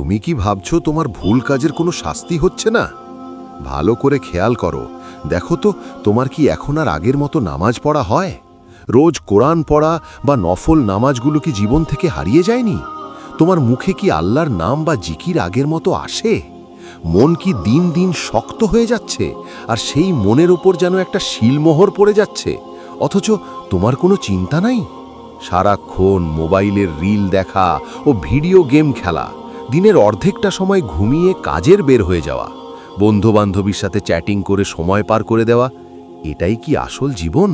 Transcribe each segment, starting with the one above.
তুমি কি ভাবছ তোমার ভুল কাজের কোনো শাস্তি হচ্ছে না? ভালো করে খেয়াল করো। দেখো তো, তোমার কি এখন আর আগের মতো নামাজ পড়া হয়? রোজ কোরআন পড়া বা নফল নামাজগুলো কি জীবন থেকে হারিয়ে যায়নি? তোমার মুখে কি আল্লাহর নাম বা জিকির আগের মতো আসে? মন কি দিন দিন শক্ত হয়ে যাচ্ছে? আর সেই মনের ওপর যেন একটা শিলমোহর পড়ে যাচ্ছে? অথচ তোমার কোনো চিন্তা নাই? সারাক্ষণ মোবাইলের রিল দেখা ও ভিডিও গেম খেলা। দিনের অর্ধেকটা সময় ঘুমিয়ে কাজের বের হয়ে যাওয়া, বন্ধুবান্ধবীর সাথে চ্যাটিং করে সময় পার করে দেওয়া, এটাই কি আসল জীবন?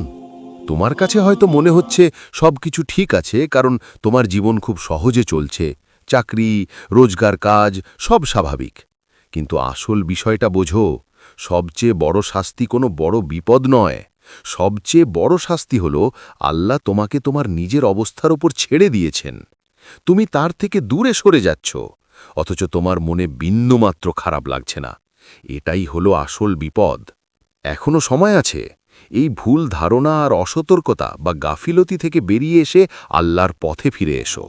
তোমার কাছে হয়তো মনে হচ্ছে সব কিছু ঠিক আছে, কারণ তোমার জীবন খুব সহজে চলছে, চাকরি, রোজগার কাজ, সব স্বাভাবিক। কিন্তু আসল বিষয়টা বোঝো, সবচেয়ে বড় শাস্তি কোনো বড় বিপদ নয়। সবচেয়ে বড় শাস্তি হল আল্লাহ তোমাকে তোমার নিজের অবস্থার ওপর ছেড়ে দিয়েছেন। তুমি তার থেকে দূরে সরে যাচ্ছ অথচ তোমার মনে বিন্দুমাত্র খারাপ লাগছে না। এটাই হলো আসল বিপদ। এখনও সময় আছে। এই ভুল ধারণা আর অসতর্কতা বা গাফিলতি থেকে বেরিয়ে এসে আল্লাহর পথে ফিরে এসো।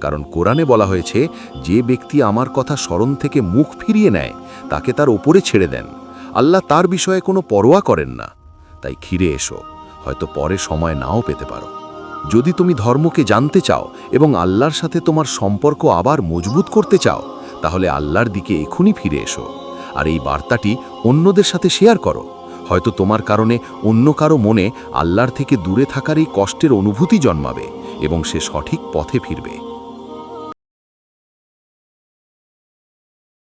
কারণ কোরআনে বলা হয়েছে, যে ব্যক্তি আমার কথা স্মরণ থেকে মুখ ফিরিয়ে নেয়, তাকে তার ওপরে ছেড়ে দেন। আল্লাহ তার বিষয়ে কোনো পরোয়া করেন না। তাই ঘিরে এসো। হয়তো পরে সময় নাও পেতে পারো। যদি তুমি ধর্মকে জানতে চাও এবং আল্লাহর সাথে তোমার সম্পর্ক আবার মজবুত করতে চাও, তাহলে আল্লাহর দিকে এখনই ফিরে এসো। আর এই বার্তাটি অন্যদের সাথে শেয়ার করো। হয়তো তোমার কারণে অন্য কারও মনে আল্লাহর থেকে দূরে থাকার এই কষ্টের অনুভূতি জন্মাবে এবং সে সঠিক পথে ফিরবে।